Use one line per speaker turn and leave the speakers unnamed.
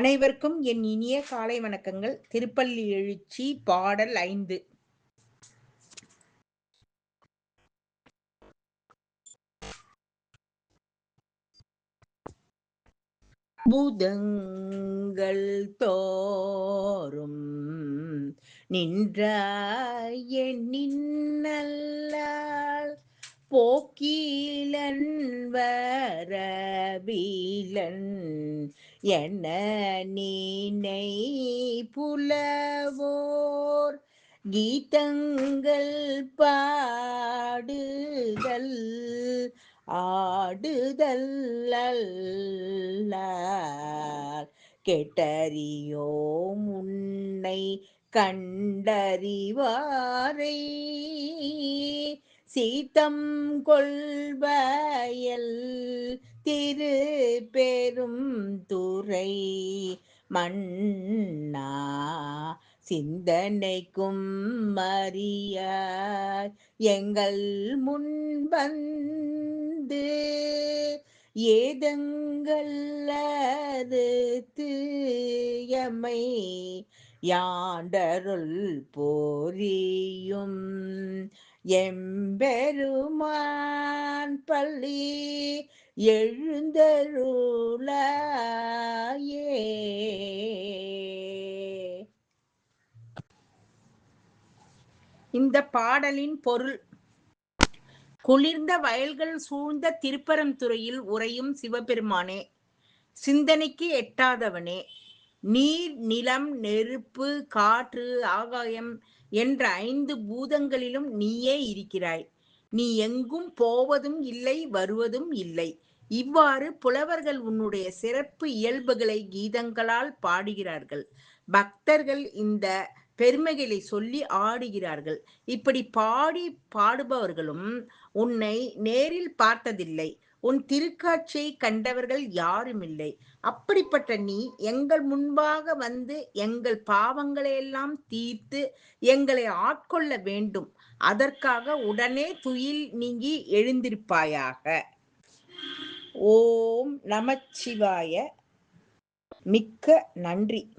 அனைவருக்கும் என் இனிய காலை வணக்கங்கள். திருப்பள்ளி எழுச்சி பாடல் ஐந்து. பூதங்கள் தோறும் நின்ற எண்ணின்னல்லால் போக்கீலன் வரவீலன் என்ன நீனை புலவோர்? கீதங்கள் பாடுதல் ஆடுதல் கெட்டறியோ முன்னை கண்டறிவாரை? சீத்தம் கொள்வயல் திரு பெரும் துறை மன்னா சிந்தனைக்கும் மறிய எங்கள் முன்வந்து ஏதங்கள் எமை யாண்டருள் போரியும். எம்பெருமான் பள்ளி எழுந்தருளாயே. இந்த பாடலின் பொருள் குளிர்ந்த வயல்கள் சூழ்ந்த திருப்பரந்துறையில் உறையும் சிவபெருமானே சிந்தனைக்கு எட்டாதவனே நீர் நிலம் நெருப்பு காற்று ஆகாயம் என்ற ஐந்து பூதங்களிலும் நீயே இருக்கிறாய். நீ எங்கும் போவதும் இல்லை வருவதும் இல்லை. இவ்வாறு புலவர்கள் உன்னுடைய சிறப்பு இயல்புகளை கீதங்களால் பாடுகிறார்கள். பக்தர்கள் இந்த பெருமைகளை சொல்லி ஆடுகிறார்கள். இப்படி பாடி பாடுபவர்களும் உன்னை நேரில் பார்த்ததில்லை. உன் திருக்காட்சியை கண்டவர்கள் யாரும் இல்லை. அப்படிப்பட்ட நீ எங்கள் முன்பாக வந்து எங்கள் பாவங்களையெல்லாம் தீர்த்து எங்களை ஆட்கொள்ள வேண்டும். அதற்காக உடனே துயில் நீங்கி எழுந்திருப்பாயாக. ஓம் நமச்சிவாய. மிக்க நன்றி.